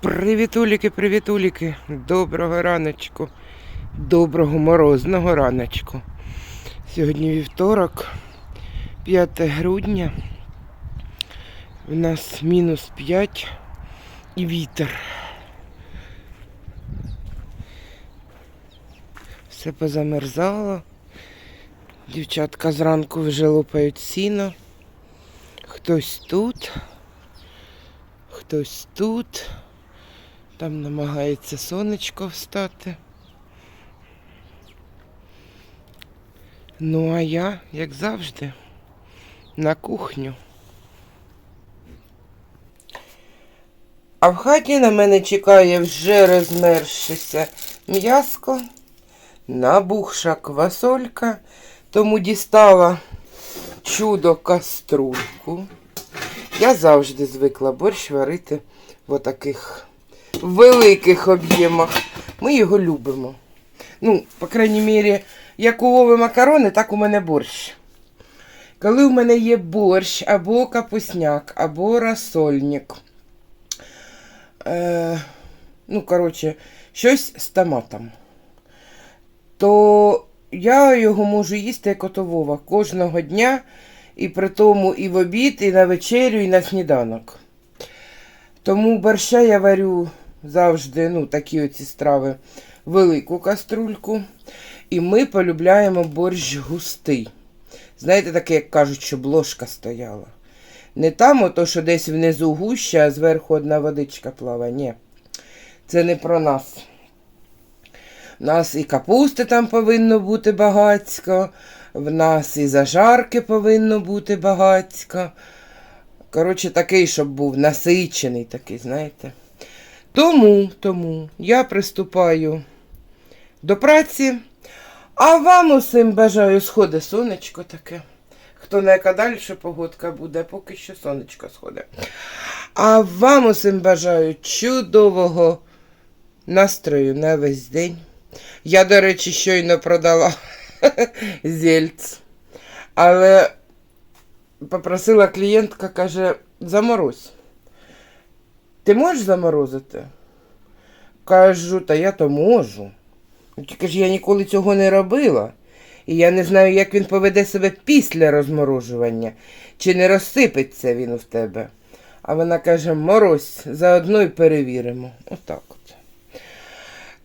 Привітуліки, привітуліки, доброго раночку, доброго морозного раночку. Сьогодні вівторок, 5 грудня. У нас мінус 5 і вітер. Все позамерзало. Дівчатка зранку вже лопають сіно. Хтось тут, хтось тут. Там намагається сонечко встати. Ну, а я, як завжди, на кухню. А в хаті на мене чекає вже розмерзшися м'яско, набухша квасолька, тому дістала чудо каструльку. Я завжди звикла борщ варити в отаких великих об'ємах. Ми його любимо. Ну, по крайній мірі, як у Вови макарони, так у мене борщ. Коли у мене є борщ, або капусняк, або розсольник, е, ну, коротше, щось з томатом, то я його можу їсти як ото Вова кожного дня, і при тому і в обід, і на вечерю, і на сніданок. Тому борща я варю завжди, ну, такі оці страви, велику каструльку. І ми полюбляємо борщ густий. Знаєте, таке, як кажуть, щоб ложка стояла. Не там, ото, що десь внизу гуща, а зверху одна водичка плаває. Ні. Це не про нас. У нас і капусти там повинно бути багацько, в нас і зажарки повинно бути багацько. Коротше, такий, щоб був насичений такий, знаєте. Тому, тому я приступаю до праці, а вам усім бажаю сходи сонечко таке. Хто на яка далі погодка буде, поки що сонечко сходить. А вам усім бажаю чудового настрою на весь день. Я, до речі, щойно продала зельц. Але попросила клієнтка, каже, заморозь. Ти можеш заморозити? Кажу, та я то можу. Тільки ж я ніколи цього не робила. І я не знаю, як він поведе себе після розморожування, чи не розсипеться він в тебе. А вона каже, морозь, заодно й перевіримо. Отак от.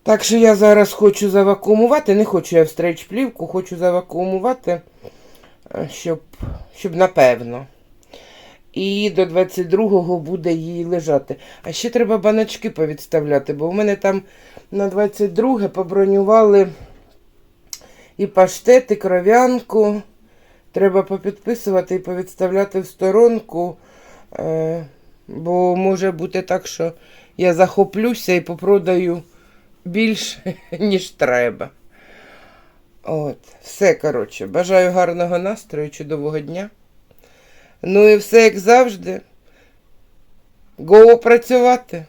Так що я зараз хочу завакуумувати, не хочу я в стрейч плівку, хочу завакуумувати, е, щоб, щоб напевно. І до 22-го буде їй лежати. А ще треба баночки повідставляти, бо в мене там на 22 побронювали і паштет, і кров'янку. Треба попідписувати і повідставляти в сторонку. Е, бо може бути так, що я захоплюся і попродаю більше, ніж треба. От, все, коротше. Бажаю гарного настрою, чудового дня. Ну і все як завжди. Го працювати.